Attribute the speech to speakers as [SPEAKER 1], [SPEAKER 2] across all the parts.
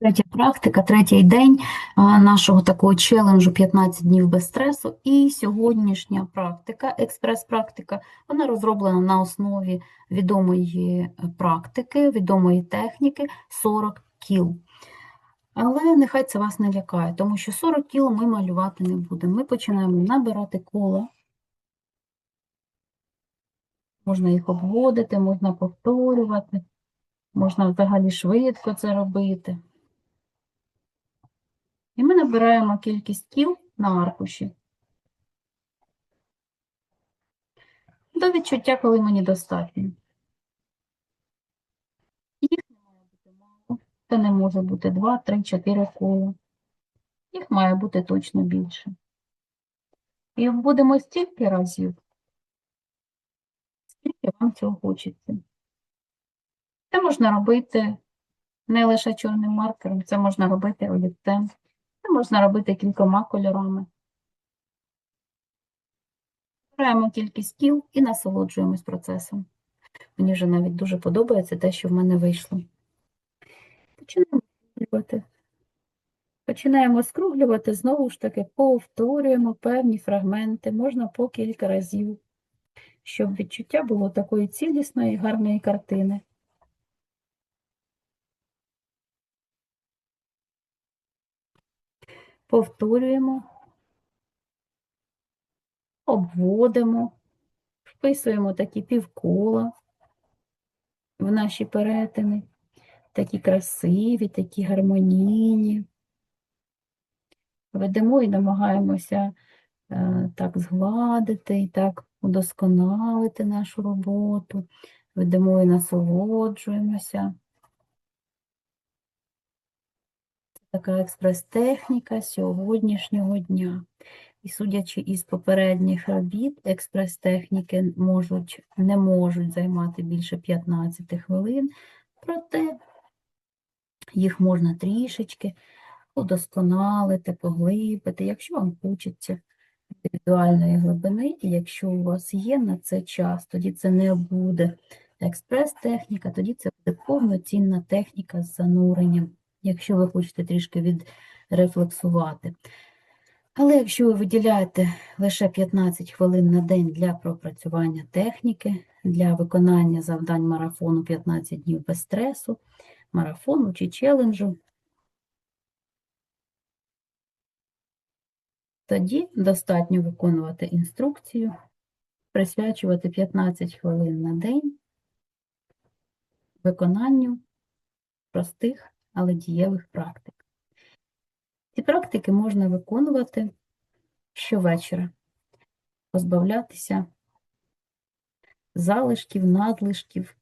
[SPEAKER 1] Третя практика, третій день нашого такого челенджу 15 днів без стресу. І сьогоднішня практика, експрес-практика, вона розроблена на основі відомої е, практики, відомої техніки 40 кіл. Але нехай це вас не лякає, тому що 40 кіл ми малювати не будемо. Ми починаємо набирати кола. Можна їх обводити, можна повторювати, можна взагалі швидко це робити. І ми набираємо кількість кіл на аркуші. До відчуття, коли мені достатньо. Їх не має бути мало. Це не може бути 2, 3, 4 кола. Їх має бути точно більше. І будемо стільки разів, скільки вам цього хочеться. Це можна робити не лише чорним маркером, це можна робити олівцем, це можна робити кількома кольорами. Збираємо кількість кіл і насолоджуємось процесом. Мені вже навіть дуже подобається те, що в мене вийшло. Починаємо скруглювати. Починаємо скруглювати, знову ж таки, повторюємо певні фрагменти, можна по кілька разів, щоб відчуття було такої цілісної, гарної картини. Повторюємо, обводимо, вписуємо такі півкола в наші перетини, такі красиві, такі гармонійні. Ведемо і намагаємося е, так згладити і так удосконалити нашу роботу. Ведемо і насолоджуємося. Така експрес-техніка сьогоднішнього дня. І судячи із попередніх робіт, експрес-техніки можуть, не можуть займати більше 15 хвилин, проте їх можна трішечки удосконалити, поглибити, якщо вам хочеться індивідуальної глибини, і якщо у вас є на це час, тоді це не буде експрес-техніка, тоді це буде повноцінна техніка з зануренням якщо ви хочете трішки відрефлексувати. Але якщо ви виділяєте лише 15 хвилин на день для пропрацювання техніки, для виконання завдань марафону 15 днів без стресу, марафону чи челенджу, тоді достатньо виконувати інструкцію, присвячувати 15 хвилин на день виконанню простих але дієвих практик. Ці практики можна виконувати щовечора, позбавлятися залишків, надлишків,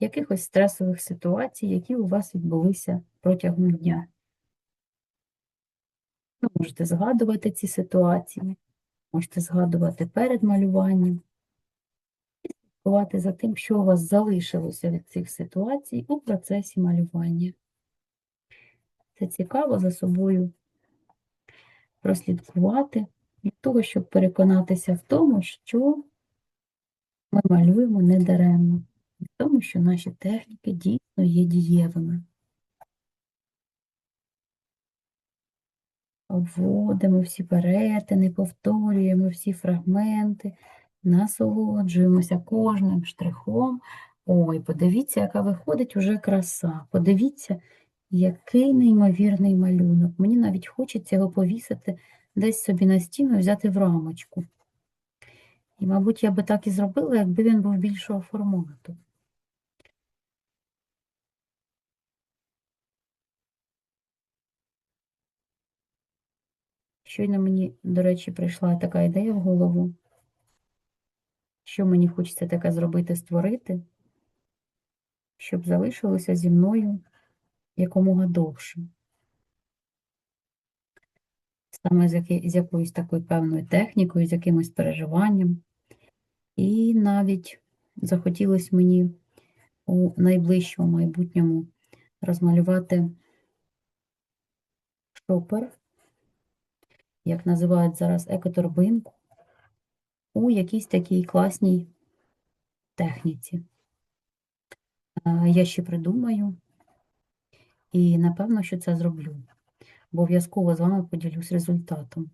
[SPEAKER 1] якихось стресових ситуацій, які у вас відбулися протягом дня. Ви можете згадувати ці ситуації, можете згадувати перед малюваннем і слідкувати за тим, що у вас залишилося від цих ситуацій у процесі малювання. Це цікаво за собою прослідкувати для того, щоб переконатися в тому, що ми малюємо недаремно, і в тому, що наші техніки дійсно є дієвими. Обводимо всі перетини, повторюємо всі фрагменти, насолоджуємося кожним штрихом. Ой, подивіться, яка виходить уже краса. Подивіться, який неймовірний малюнок. Мені навіть хочеться його повісити десь собі на стіну і взяти в рамочку. І, мабуть, я би так і зробила, якби він був більшого формату. Щойно мені, до речі, прийшла така ідея в голову, що мені хочеться таке зробити, створити, щоб залишилося зі мною якомога довше. Саме з, яки, з якоюсь такою певною технікою, з якимось переживанням. І навіть захотілося мені у найближчому майбутньому розмалювати шопер, як називають зараз екоторбинку, у якійсь такій класній техніці. Я ще придумаю, І напевно, що це зроблю. Обов'язково з вами поділюсь результатом.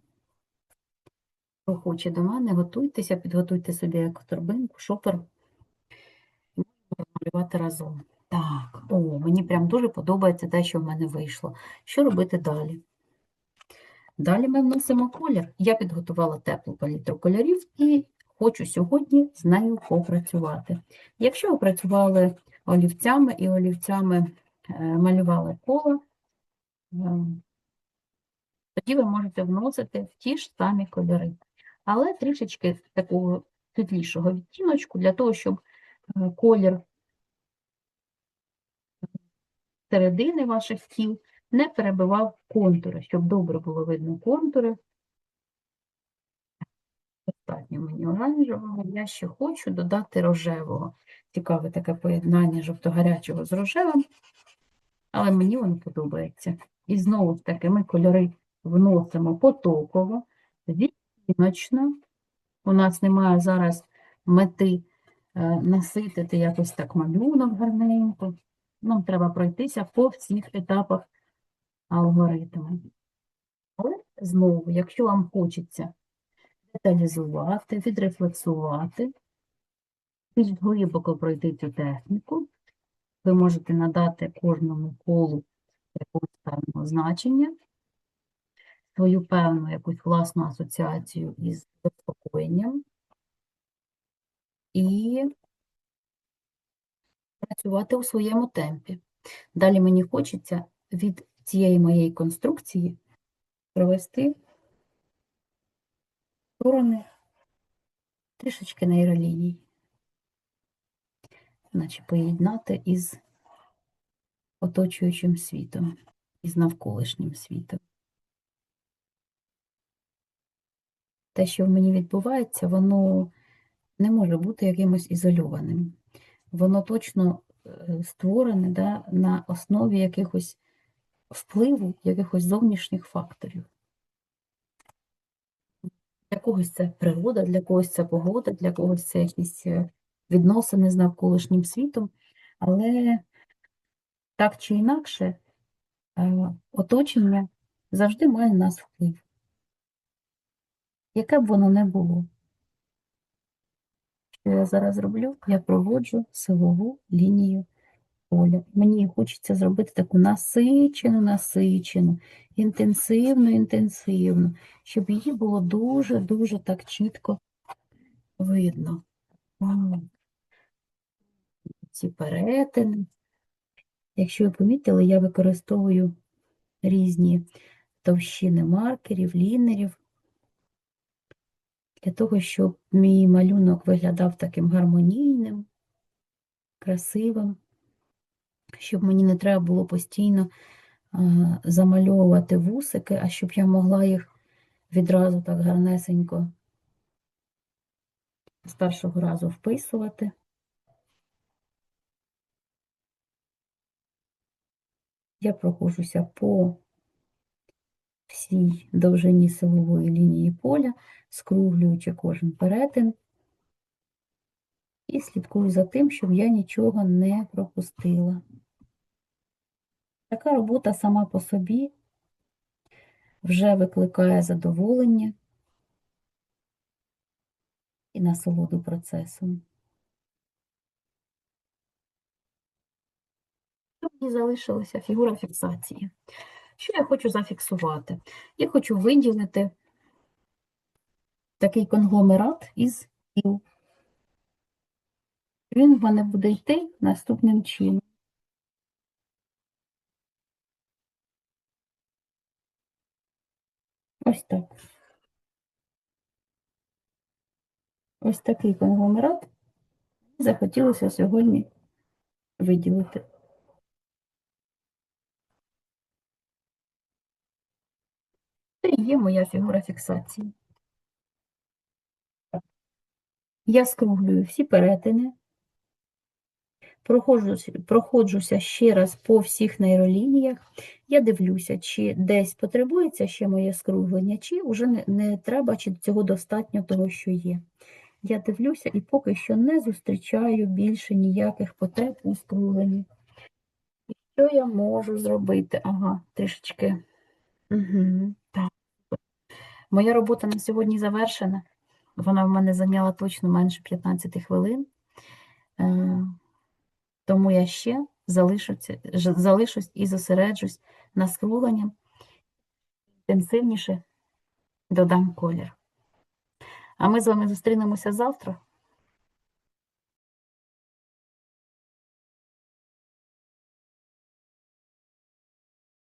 [SPEAKER 1] Хто хоче до мене, готуйтеся, підготуйте собі як торбинку, шопер. І будемо малювати разом. Так, о, мені прям дуже подобається те, що в мене вийшло. Що робити далі? Далі ми вносимо колір. Я підготувала теплу палітру кольорів і хочу сьогодні з нею попрацювати. Якщо ви працювали олівцями і олівцями малювали коло, е, тоді ви можете вносити в ті ж самі кольори. Але трішечки такого світлішого відтіночку для того, щоб е, колір середини ваших тіл не перебивав контури, щоб добре було видно контури. Достатньо мені оранжевого. Я ще хочу додати рожевого. Цікаве таке поєднання жовто-гарячого з рожевим, але мені воно подобається. І знову ж таки ми кольори вносимо потоково, відтіночно. У нас немає зараз мети е, наситити якось так малюнок гарненько. Нам треба пройтися по всіх етапах алгоритму. Але знову, якщо вам хочеться деталізувати, відрефлексувати, більш глибоко пройти цю техніку, ви можете надати кожному колу якогось певного значення, свою певну якусь власну асоціацію із заспокоєнням і працювати у своєму темпі. Далі мені хочеться від цієї моєї конструкції провести сторони трішечки нейроліній, наче поєднати із оточуючим світом, із навколишнім світом. Те, що в мені відбувається, воно не може бути якимось ізольованим. Воно точно е, створене да, на основі якихось впливу, якихось зовнішніх факторів. Для когось це природа, для когось це погода, для когось це якісь е, відносини з навколишнім світом, але так чи інакше, е, оточення завжди має на нас вплив. Яке б воно не було. Що я зараз роблю? Я проводжу силову лінію поля. Мені хочеться зробити таку насичену, насичену, інтенсивну, інтенсивну, щоб її було дуже-дуже так чітко видно. Ці перетини. Якщо ви помітили, я використовую різні товщини маркерів, лінерів, для того, щоб мій малюнок виглядав таким гармонійним, красивим, щоб мені не треба було постійно замальовувати вусики, а щоб я могла їх відразу так гарнесенько з першого разу вписувати. Я проходжуся по всій довжині силової лінії поля, скруглюючи кожен перетин, і слідкую за тим, щоб я нічого не пропустила. Така робота сама по собі вже викликає задоволення і насолоду процесом. Мені залишилася фігура фіксації. Що я хочу зафіксувати? Я хочу виділити такий конгломерат із тіл. Він в мене буде йти наступним чином. Ось так. Ось такий конгломерат захотілося сьогодні виділити. Це є моя фігура фіксації. Я скруглюю всі перетини, проходжуся, проходжуся ще раз по всіх нейролініях. Я дивлюся, чи десь потребується ще моє скруглення, чи вже не, не треба, чи цього достатньо того, що є. Я дивлюся і поки що не зустрічаю більше ніяких потреб у скругленні. Що я можу зробити? Ага, трішечки. Угу. Моя робота на сьогодні завершена. Вона в мене зайняла точно менше 15 хвилин. Е, Тому я ще залишуся, залишусь і зосереджусь на скругленням. Інтенсивніше додам колір. А ми з вами зустрінемося завтра